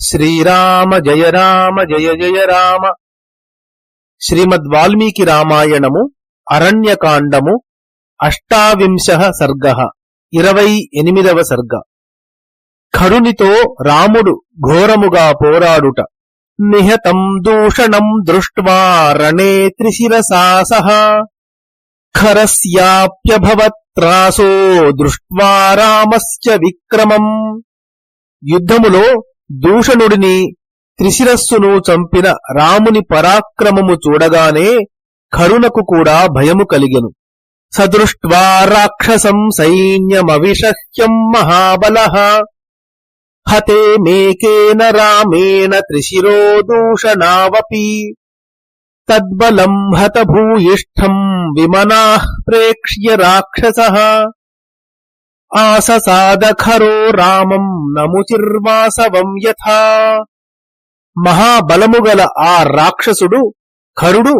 శ్రీరామ జయ రామ జయ జయ రామ. శ్రీమద్ వాల్మీకి రామాయణము అరణ్యకాండము అష్టావింశ సర్గ ఇరవై ఎనిమిదవ సర్గ. ఖరునితో రాముడు ఘోరముగా పోరాడుట నిహతం దూషణం దృష్ట్వా రణే త్రిశిరసాసః ఖరస్యాప్యభవత్రాసో దృష్ట్వా రామస్య విక్రమం. యుద్ధములో దూషణుడిని త్రిశిరస్సును చంపిన రాముని పరాక్రమము చూడగానే కరుణకు కూడా భయము కలిగెను. సదృష్ట్వా రాక్షసం సైన్యమవిషహ్యం మహాబలః. హతే మేకేన రామేణ త్రిశిరో దూషణావపి. తద్బలం హత భూయిష్టం విమనా ప్రేక్ష్య రాక్షస. ఆససాదఖరో రామం నముచిర్వాసవం యథా. మహాబలముగల ఆ రాక్షసుడు ఖరుడు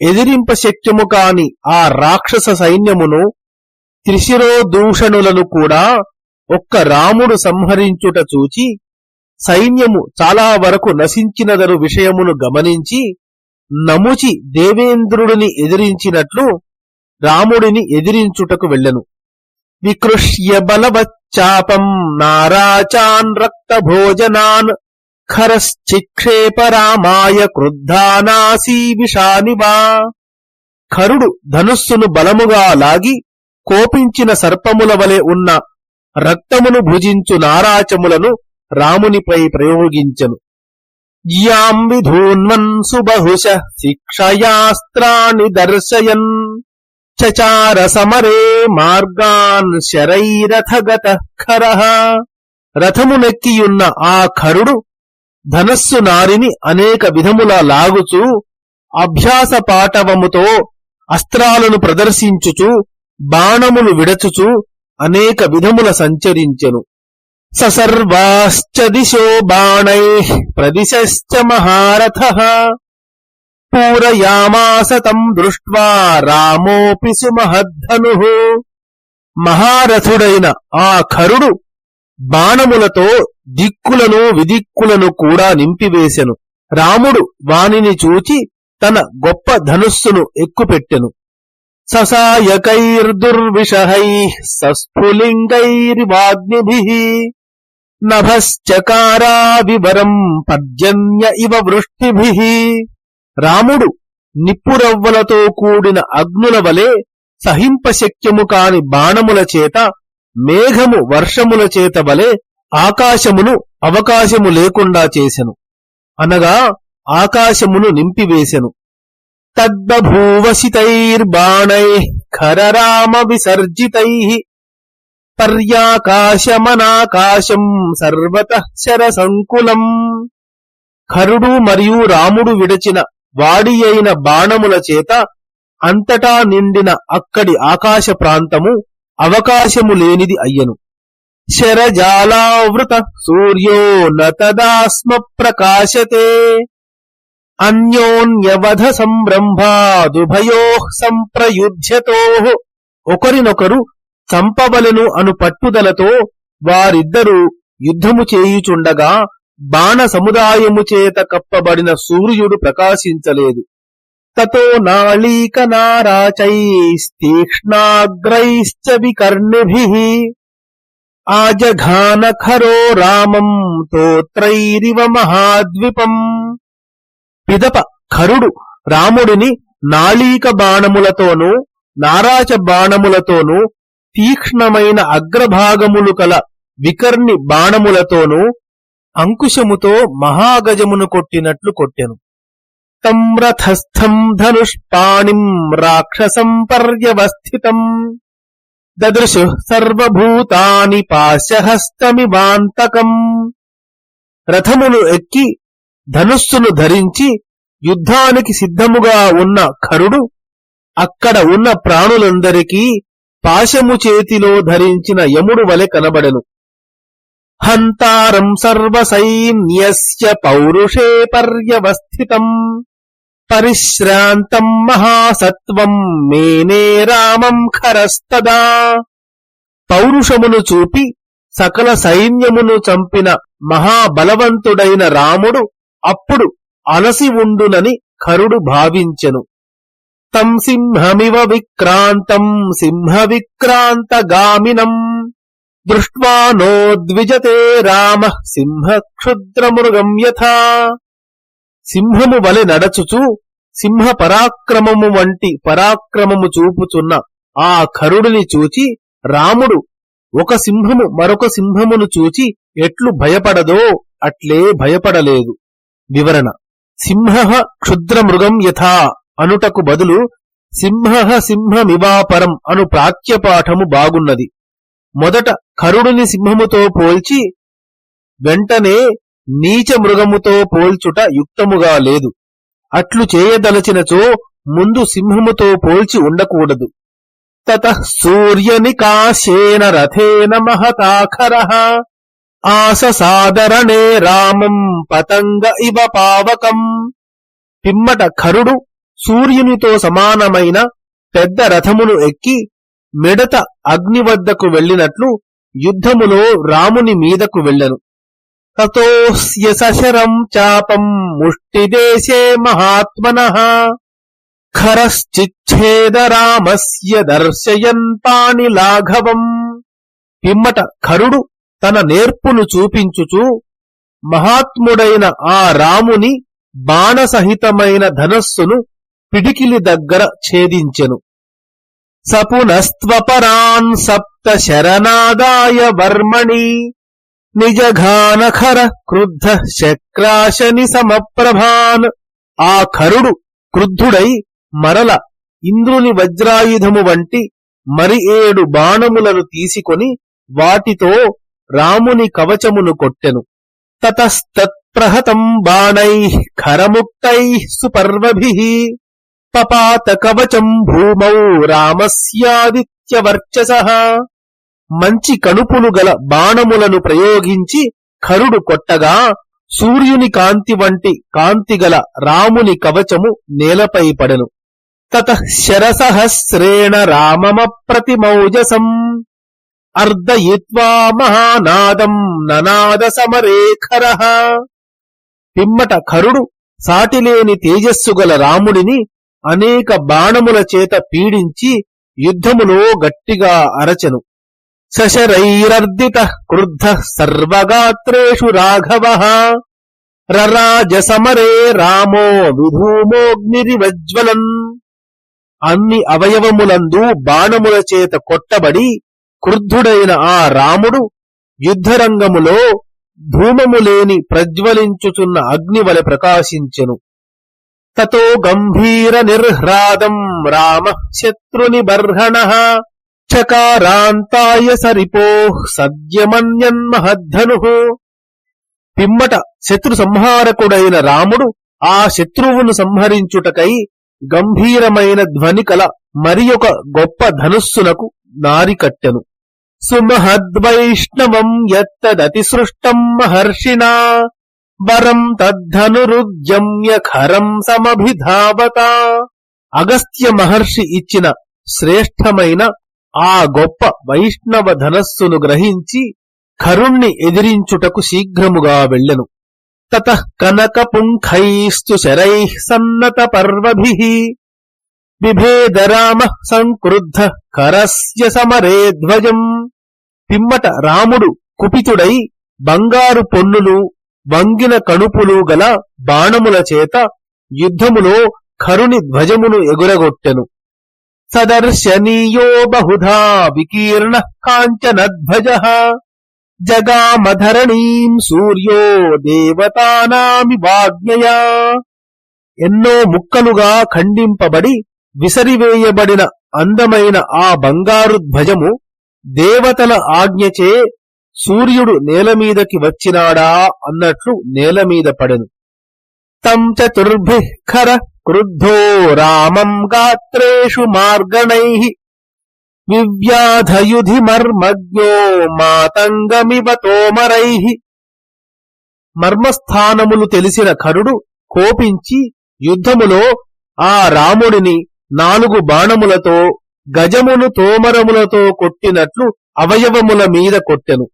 ఎదిరింప శక్యము కాని ఆ రాక్షస సైన్యమును త్రిశిరోదూషణులను కూడా ఒక్క రాముడు సంహరించుట చూచి సైన్యము చాలా వరకు నశించినదరు విషయమును గమనించి నముచి దేవేంద్రుడిని ఎదిరించినట్లు రాముడిని ఎదిరించుటకు వెళ్ళెను. వికృష్య బలవచ్చాపం నారాచాన్ రక్తభోజనాన్ ఖరశ్చిక్షేప రామాయ క్రుద్ధానాసీ విషానివా ఖరుడు ధనుస్సును బలముగా లాగి కోపించిన సర్పముల వలె ఉన్న రక్తమును భుజించు నారాచములను రామునిపై ప్రయోగించను। యాం విధూన్వన్ సుబహుశ శిక్షయాస్త్రాణి దర్శయన్। చచార సమరే మార్గాన్ శరైరథగత ఖర. రథమునెక్కియున్న ఆ ఖరుడు ధనస్సు నారిని అనేక విధముల లాగుచూ అభ్యాస పాటవముతో అస్త్రాలను ప్రదర్శించుచు బాణములు విడచుచు అనేక విధముల సంచరించెను. ససర్వాశ్చ దిశో బాణై ప్రదిశ్చ మహారథ. పూరయామాస తం దృష్ట్వా రామోపి సుమహద్ధను మహారథుడైన ఆ ఖరుడు బాణములతో దిక్కులను విదిక్కులను కూడా నింపివేశెను రాముడు వానిని చూచి తన గొప్ప ధనుస్సును ఎక్కుపెట్టెను. ససాయకైర్దుర్విషహై సస్ఫులింగైర్వాగ్నిభి నభశ్చకారా వివరం పర్జన్య ఇవ వృష్టిభి। రాముడు నిప్పురవ్వలతో కూడిన అగ్నుల వలె సహింపశక్యము కాని బాణముల చేత మేఘము వర్షముల చేత వలె ఆకాశమును అవకాశము లేకుండా చేసెను. అనగా ఆకాశమును నింపివేశెను తద్బభూవసితైర్బాణై ఖరరామ విసర్జితై పర్యాకాశమనాకాశం సర్వత శరసంకులం. ఖరుడు మరియు రాముడు విడచిన వాడి అయిన బాణముల చేత అంతటా నిండిన అక్కడి ఆకాశ ప్రాంతము అవకాశము లేనిది అయ్యను. శరజాలావృత సూర్యో నతదాస్మ ప్రకాశతే. అన్యోన్యవధ సంరంభాదుభయో సంప్రయుధ్యతో. ఒకరినొకరు చంపవలను అను పట్టుదలతో వారిద్దరూ యుద్ధము చేయుచుండగా బాణ సముదాయము చేత కప్పబడిన సూర్యుడు ప్రకాశించలేదు. తతో నాళీక నారాచైస్తీక్ష్ణాగ్రైశ్చ వికర్ణిభి ఆజఘాన ఖరో రామం తోత్రైరివ మహాద్విపం. పిదప ఖరుడు రాముడిని నాళీక బాణములతోనూ నారాచ బాణములతోనూ తీక్ష్ణమైన అగ్రభాగములు కల వికర్ణి బాణములతోనూ అంకుశముతో మహాగజమును కొట్టినట్లు కొట్టెను. తం రథస్థం ధనుష్పాణిం రాక్షసం పర్యవస్థితం. దదృశు సర్వభూతాని పాశహస్తమివాంతకం. రథమును ఎక్కి ధనుస్సును ధరించి యుద్ధానికి సిద్ధముగా ఉన్న ఖరుడు అక్కడ ఉన్న ప్రాణులందరికీ పాశము చేతిలో ధరించిన యముడు వలె కనబడెను. హంతారం సర్వసైన్యస్య పౌరుషే పర్యవస్థితం. పరిశ్రాంతం మహాసత్వం మేనే రామం ఖరస్తదా. పౌరుషమును చూపి సకల సైన్యమును చంపిన మహాబలవంతుడైన రాముడు అప్పుడు అలసి ఉండునని ఖరుడు భావించెను. తం సింహమివ విక్రాంతం సింహ విక్రాంతగామినం దృష్ట్వా నోద్విజతే రామ సింహ క్షుద్రమృగం యథా. సింహము వలె నడచుచు సింహ పరాక్రమము వంటి పరాక్రమము చూపుచున్న ఆ ఖరుడిని చూచి రాముడు ఒక సింహము మరొక సింహమును చూచి ఎట్లు భయపడదో అట్లే భయపడలేదు. వివరణ. సింహ క్షుద్రమృగం యథా అనుటకు బదులు సింహ సింహమివాపరం అను ప్రాచ్యపాఠము బాగున్నది. మొదట కరుడుని సింహముతో పోల్చి వెంటనే నీచ మృగముతో పోల్చుట యుక్తముగా లేదు. అట్లు చేయదలచినచో ముందు సింహముతో పోల్చి ఉండకూడదు. తత సూర్యనికాశేన రథేన మహతాఖర. ఆససాదరణే రామం పతంగ ఇవ పావకం. పిమ్మట ఖరుడు సూర్యునితో సమానమైన పెద్ద రథమును ఎక్కి మిడత అగ్ని వద్దకు వెళ్ళినట్లు యుద్ధములో రాముని మీదకు వెళ్ళను. తతోస్య సశరం చాపం ముష్టిదేశే మహాత్మన. ఖరశ్చిచ్ఛేద రామస్య దర్శయన్ పాని లాఘవం. పిమ్మట ఖరుడు తన నేర్పును చూపించుచూ మహాత్ముడైన ఆ రాముని బాణసహితమైన ధనస్సును పిడికిలి దగ్గర ఛేదించెను. సపునస్త్వపరాన్ సప్త శరణాదాయ వర్మణి నిజఘానఖర క్రుద్ధ శక్రాశని సమప్రభాన్ ఆ ఖరుడు క్రుద్ధుడై మరల ఇంద్రుని వజ్రాయుధము వంటి మరి ఏడు బాణములను తీసుకొని వాటితో రాముని కవచమును కొట్టెను. తతస్తత్ప్రహతం బాణై ఖరముక్తై సుపర్వభి పపాత కవచం భూమౌ రామస్యాదిత్యవర్చస. మంచి కణుపులు గల బాణములను ప్రయోగించి ఖరుడు కొట్టగా సూర్యుని కాంతి వంటి కాంతి గల రాముని కవచము నేలపై పడెను. తత శరసహస్రేణ రామమప్రతిమౌజసం. అర్ధయిత్వా మహానాదం ననాద సమరేఖర పిమ్మట ఖరుడు సాటిలేని తేజస్సు గల రాముడిని అనేక బాణముల చేత పీడించి యుద్ధములో గట్టిగా అరచెను. సశరైరర్దిత క్రుద్ధ సర్వగాత్రేషు రాఘవ. రరాజసమరే రామో విధూమోగ్నిరివజ్వలన్ అన్ని అవయవములందు బాణముల చేత కొట్టబడి క్రుద్ధుడైన ఆ రాముడు యుద్ధరంగములో ధూమము లేని ప్రజ్వలించుచున్న అగ్నివలె ప్రకాశించెను. తతో గంభీర నిర్హ్రాదం రామ శత్రుని బర్హణ చకారాంతాయ సరిపో సద్యమన్యన్మహద్ధను. పిమ్మట శత్రు సంహారకుడైన రాముడు ఆ శత్రువును సంహరించుటకై గంభీరమైన ధ్వని కల మరి ఒక గొప్ప ధనుస్సునకు నారికట్టెను సుమహద్వైష్ణవం ఎత్తదతిసృష్టం మహర్షిణా వరం తద్ధనురుద్యమ్య ఖరం సమభిధావత అగస్త్య మహర్షి ఇచ్చిన శ్రేష్టమైన ఆ గొప్ప వైష్ణవ ధనస్సును గ్రహించి ఖరుణ్ణి ఎదిరించుటకు శీఘ్రముగా వెళ్ళెను తత కనక పుంఖైస్తు శరై సన్నత పర్వభి బిభేద రామ సంక్రుద్ధ కరస్య సమరే ధ్వజం పిమ్మట రాముడు కుపితుడై బంగారు పొన్నులు వంగిన కణుపులు గల బాణముల చేత యుద్ధములో ఖరుని ధ్వజమును ఎగురగొట్టెను. సదర్శనీయో బహుధా వికీర్ణ కాంచనధ్వజ జగామధరణీం సూర్యో దేవతానామి వాజ్ఞయా. ఎన్నో ముక్కలుగా ఖండింపబడి విసరివేయబడిన అందమైన ఆ బంగారు ధ్వజము దేవతల ఆజ్ఞచే సూర్యుడు నేలమీదకి వచ్చినాడా అన్నట్లు నేలమీద పడెను. తం చతుర్భిః ఖర క్రుద్ధో రామం గాత్రేషు మార్గణై వివ్యాధయుధి మర్మజ్ఞో మాతంగమివ తోమరై. మర్మస్థానములు తెలిసిన ఖరుడు కోపించి యుద్ధములో ఆ రాముడిని నాలుగు బాణములతో గజమును తోమరములతో కొట్టినట్లు అవయవముల మీద కొట్టెను.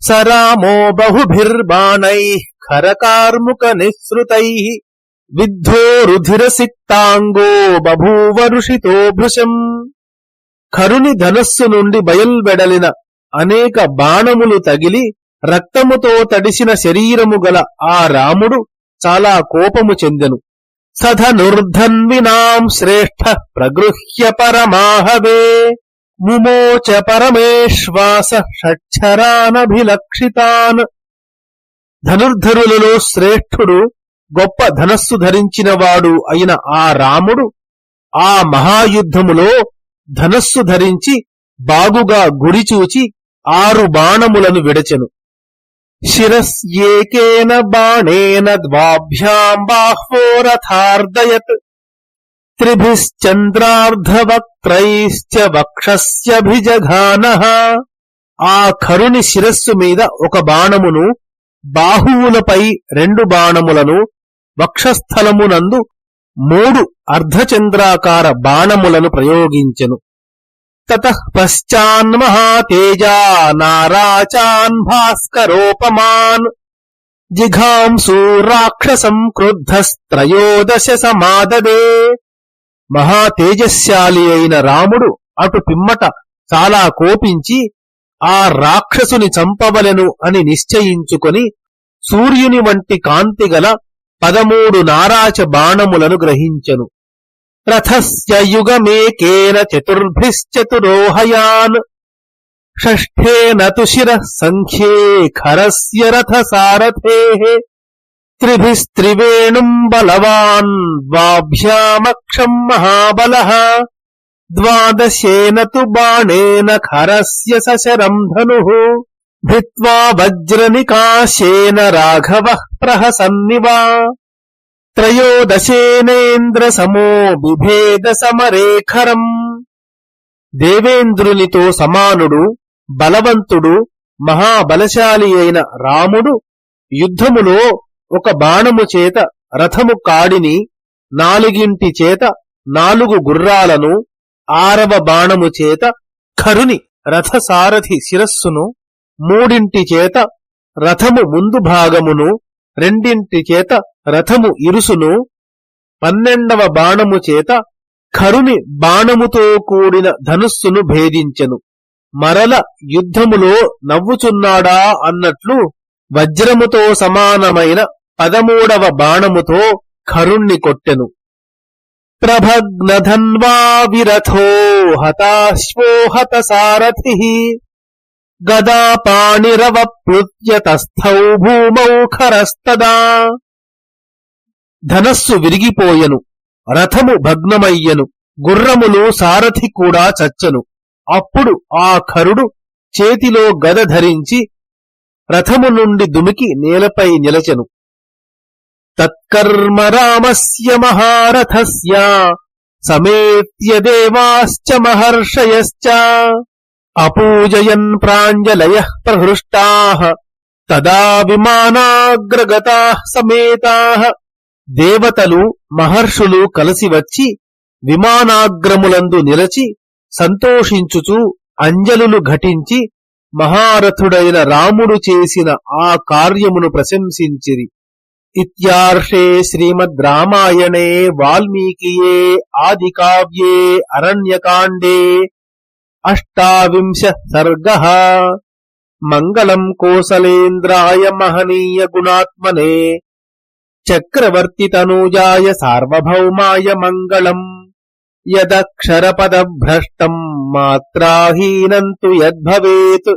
సరామో బహుభిర్బాణై ఖరకార్ముక నిస్సృతై విద్ధోరుధిరసిక్తాంగో బభూవరుషితో భృశం. ఖరుని ధనస్సు నుండి బయల్వెడలిన అనేక బాణములు తగిలి రక్తముతో తడిసిన శరీరము గల ఆ రాముడు చాలా కోపము చెందెను. సధనుర్ధన్వినాం శ్రేష్ఠ ప్రగృహ్య పరమాహవే. ముమోచ పరమేశ్వాస షక్షరానభిలక్షితాన్ ధనుర్ధరులలో శ్రేష్ఠుడు గొప్ప ధనస్సు ధరించినవాడు అయిన ఆ రాముడు ఆ మహాయుద్ధములో ధనస్సు ధరించి బాగుగా గురిచూచి ఆరు బాణములను విడచెను. శిరస్యేకేన బాణేన ద్వాభ్యాం బాహ్వోరథార్దయత్. త్రిభిశ్చంద్రార్ధవక్త్రైశ్చ వక్షస్యభిజఘాన. ఆ ఖరుని శిరస్సు మీద ఒక బాణమును బాహువులపై రెండు బాణములను వక్షస్థలమునందు మూడు అర్ధచంద్రాకార బాణములను ప్రయోగించెను. తత పశ్చాన్మహాతేజా నారాచాన్ భాస్కరోపమాన్. జిఘాంసూ రాక్షసం క్రుద్ధస్త్రయోదశ సమాదదే. మహాతేజశాలి అయిన రాముడు అటు పిమ్మట చాలా కోపించి ఆ రాక్షసుని చంపవలెను అని నిశ్చయించుకొని సూర్యుని వంటి కాంతి గల పదమూడు నారాచ బాణములను గ్రహించెను. రథస్య యుగమేకేన చతుర్భిశ్చతురోహయాన్. షష్ఠేన తు శిర సంఖ్యే ఖరస్య రథ సారథే త్రిభిస్త్రివేణుం బలవాన్ ద్వాభ్యామక్షం మహాబలః ద్వాదశేన తు బాణేన ఖరస్య సశరం ధనుః భిత్వా వజ్రనికాశేన రాఘవః ప్రహసన్నివా త్రయోదశేనేంద్రసమో బిభేద సమరేఖరం దేవేంద్రునితో సమానుడు బలవంతుడు మహాబలశాలి అయిన రాముడు యుద్ధములో ఒక బాణము చేత రథము కాడిని నాలుగింటి చేత నాలుగు గుర్రాలను ఆరవ బాణము చేత ఖరుని రథసారథి శిరస్సును మూడింటి చేత రథము ముందు భాగమును రెండింటి చేత రథము ఇరుసును పన్నెండవ బాణము చేత ఖరుని బాణముతో కూడిన ధనుస్సును భేదించెను. మరల యుద్ధములో నవ్వుచున్నాడా అన్నట్లు వజ్రముతో సమానమైన పదమూడవ బాణముతో ఖరుణ్ణి కొట్టెను. ప్రభగ్నధన్వా విరథో హతాశ్వో హత సారథి గదా పాణిరవప్లుత్యతస్థౌ భూమౌ ఖరస్తదా. ధనస్సు విరిగిపోయెను రథము భగ్నమయ్యెను గుర్రములు సారథి కూడా చచ్చెను. అప్పుడు ఆ ఖరుడు చేతిలో గద ధరించి రథము నుండి దుమికి నేలపై నిలచెను. తత్కర్మ రామస్య మహారథస్య సమేత్య దేవాశ్చ మహర్షయశ్చ అపూజయన్ ప్రాంజలయ ప్రహృష్టా తదా విమానాగ్రగతా సమేతా. దేవతలు మహర్షులు కలిసి వచ్చి విమానాగ్రములందు నిలచి సంతోషించుచు అంజలులు ఘటించి మహారథుడైన రాముడు చేసిన ఆ కార్యమును ప్రశంసించిరి. ఇత్యార్షే శ్రీమద్ రామాయణే వాల్మీకియే ఆది కావ్యే అరణ్యకాండే. అష్టావింశ సర్గ. మంగళం కోసలేంద్రాయ మహనీయ గుణాత్మనే. చక్రవర్తి తనూజాయ సార్వభౌమాయ మంగళం. యదక్షరపదభ్రష్టం మాత్రాహీనం తు యద్భవేత్.